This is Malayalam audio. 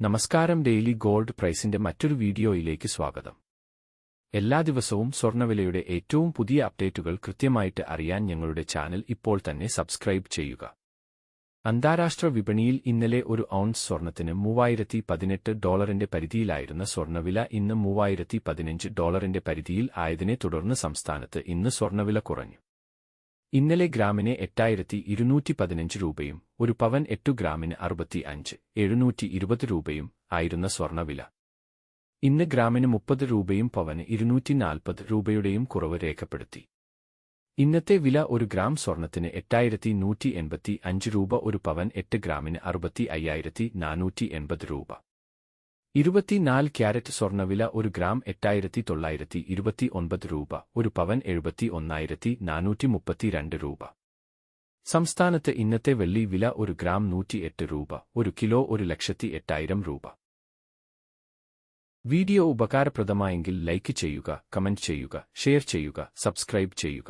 നമസ്കാരം ഡെയിലി ഗോൾഡ് പ്രൈസിന്റെ മറ്റൊരു വീഡിയോയിലേക്ക് സ്വാഗതം. എല്ലാ ദിവസവും സ്വർണവിലയുടെ ഏറ്റവും പുതിയ അപ്ഡേറ്റുകൾ കൃത്യമായിട്ട് അറിയാൻ ഞങ്ങളുടെ ചാനൽ ഇപ്പോൾ തന്നെ സബ്സ്ക്രൈബ് ചെയ്യുക. അന്താരാഷ്ട്ര വിപണിയിൽ ഇന്നലെ ഒരു ഔൺസ് സ്വർണത്തിന് മൂവായിരത്തി പതിനെട്ട് ഡോളറിന്റെ പരിധിയിലായിരുന്ന സ്വർണവില ഇന്ന് മൂവായിരത്തി പതിനഞ്ച് ഡോളറിന്റെ പരിധിയിൽ ആയതിനെ തുടർന്ന് സംസ്ഥാനത്ത് ഇന്ന് സ്വർണവില കുറഞ്ഞു. ഇന്നലെ ഗ്രാമിന് എട്ടായിരത്തി ഇരുന്നൂറ്റി പതിനഞ്ച് രൂപയും ഒരു പവൻ എട്ടു ഗ്രാമിന് അറുപത്തി അഞ്ച് എഴുന്നൂറ്റി ഇരുപത് രൂപയും ആയിരുന്ന സ്വർണവില. ഇന്ന് ഗ്രാമിന് മുപ്പത് രൂപയും പവന് ഇരുന്നൂറ്റി നാൽപ്പത് രൂപയുടെയും കുറവ് രേഖപ്പെടുത്തി. ഇന്നത്തെ വില ഒരു ഗ്രാം സ്വർണത്തിന് എട്ടായിരത്തി നൂറ്റി എൺപത്തി അഞ്ച് രൂപ ഒരു പവൻ എട്ട് ഗ്രാമിന് അറുപത്തി അയ്യായിരത്തി നാനൂറ്റി എൺപത് രൂപ. ഇരുപത്തിനാല് ക്യാരറ്റ് സ്വർണവില ഒരു ഗ്രാം എട്ടായിരത്തി തൊള്ളായിരത്തി ഇരുപത്തി ഒൻപത് രൂപ ഒരു പവൻ എഴുപത്തി ഒന്നായിരത്തി നാനൂറ്റി മുപ്പത്തിരണ്ട് രൂപ. സംസ്ഥാനത്ത് ഇന്നത്തെ വെള്ളി വില ഒരു ഗ്രാം നൂറ്റിയെട്ട് രൂപ ഒരു കിലോ ഒരു ലക്ഷത്തി എട്ടായിരം രൂപ. വീഡിയോ ഉപകാരപ്രദമായെങ്കിൽ ലൈക്ക് ചെയ്യുക കമന്റ് ചെയ്യുക ഷെയർ ചെയ്യുക സബ്സ്ക്രൈബ് ചെയ്യുക.